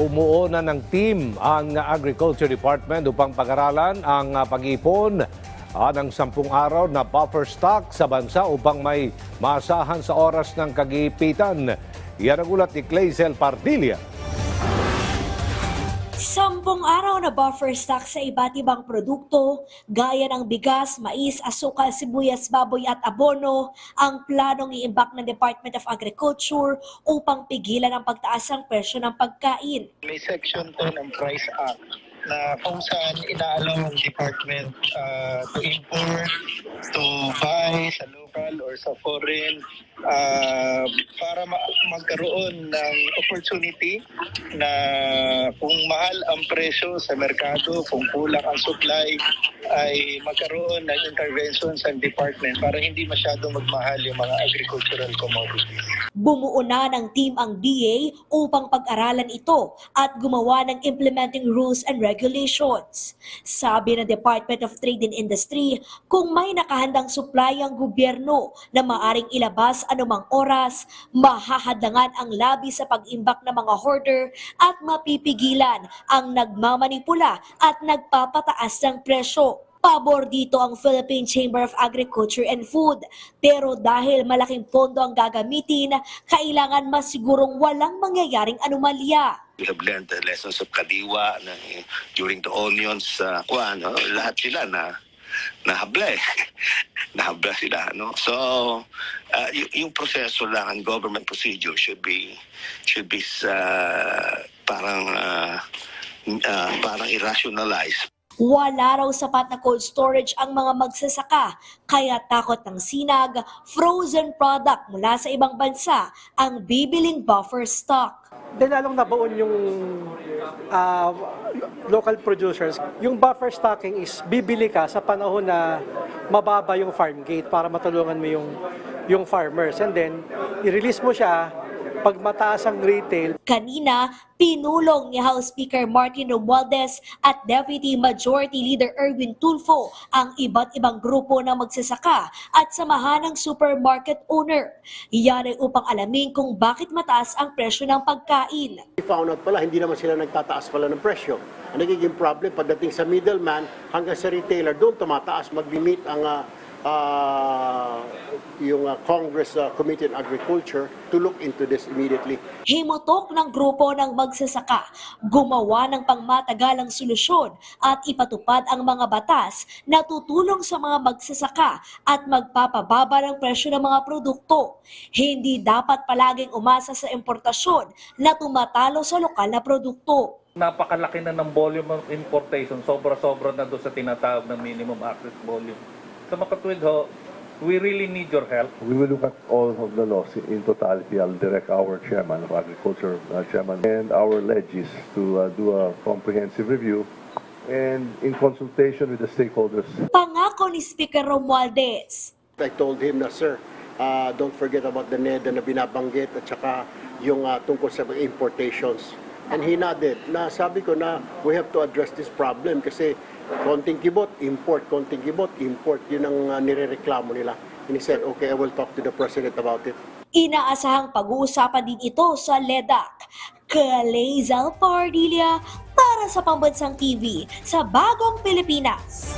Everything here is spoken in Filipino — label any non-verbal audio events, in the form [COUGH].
bumuo na ng team ang Agriculture Department upang pag-aralan ang ah, pag-ipon ah, ng sampung araw na buffer stock sa bansa upang may maasahan sa oras ng kagipitan. Yan ang ulat ni Clazel Pardilla. Sampung araw na buffer stock sa iba't ibang produkto, gaya ng bigas, mais, asukal, sibuyas, baboy at abono, ang planong iimbak ng Department of Agriculture upang pigilan ang pagtaas ng presyo ng pagkain. may section to ng Price Act na kung saan inaalaw ang department uh, to import, to buy sa local or sa foreign uh, para ma- magkaroon ng opportunity na kung mahal ang presyo sa merkado, kung kulang ang supply, ay magkaroon ng intervention sa department para hindi masyadong magmahal yung mga agricultural commodities. Bumuo na ng team ang DA upang pag-aralan ito at gumawa ng implementing rules and regulations. Sabi ng Department of Trade and Industry, kung may nakahandang supply ang gobyerno na maaring ilabas anumang oras, mahahadlangan ang labi sa pag-imbak ng mga hoarder at mapipigilan ang nagmamanipula at nagpapataas ng presyo. Pabor dito ang Philippine Chamber of Agriculture and Food. Pero dahil malaking pondo ang gagamitin, kailangan masigurong walang mangyayaring anomalya. We have learned the lessons of Kadiwa eh, during the onions uh, no? lahat sila na nahabla eh. [LAUGHS] nahabla sila, no? So, uh, y- yung proseso lang, ang government procedure should be should be uh, parang uh, uh, parang irrationalized. Wala raw sapat na cold storage ang mga magsasaka, kaya takot ng sinag, frozen product mula sa ibang bansa ang bibiling buffer stock. Then lalong nabaon yung ah, local producers. Yung buffer stocking is bibili ka sa panahon na mababa yung farm gate para matulungan mo yung yung farmers. And then, i-release mo siya pag mataas ang retail, Kanina, pinulong ni House Speaker Martin Romualdez at Deputy Majority Leader Erwin Tulfo ang iba't ibang grupo ng magsasaka at samahan ng supermarket owner. Yan ay upang alamin kung bakit mataas ang presyo ng pagkain. We found out pala, hindi naman sila nagtataas pala ng presyo. Ang nagiging problem, pagdating sa middleman hanggang sa retailer, doon tumataas, mag-meet ang ah, ah, yung ah, Congress ah, Committee on Agriculture to look into this immediately. Himutok ng grupo ng magsasaka, gumawa ng pangmatagalang solusyon at ipatupad ang mga batas na tutulong sa mga magsasaka at magpapababa ng presyo ng mga produkto. Hindi dapat palaging umasa sa importasyon na tumatalo sa lokal na produkto. napakalaki na ng volume of importation, sobra-sobra na doon sa tinatawag na minimum access volume. Sa makatwid ho, we really need your help. We will look at all of the laws in totality. I'll direct our chairman of agriculture, uh, chairman, and our legis to uh, do a comprehensive review and in consultation with the stakeholders. Pangako ni Speaker Romualdez. I told him na, sir, ah, don't forget about the NEDA na binabanggit at saka yung ah, tungkol sa importations. And he nodded na sabi ko na we have to address this problem kasi konting kibot, import, konting kibot, import. Yun ang ah, nirereklamo nila. And he said, okay, I will talk to the president about it. Inaasahang pag-uusapan din ito sa LEDAC. Kalezal Pardilia para sa Pambansang TV sa Bagong Pilipinas.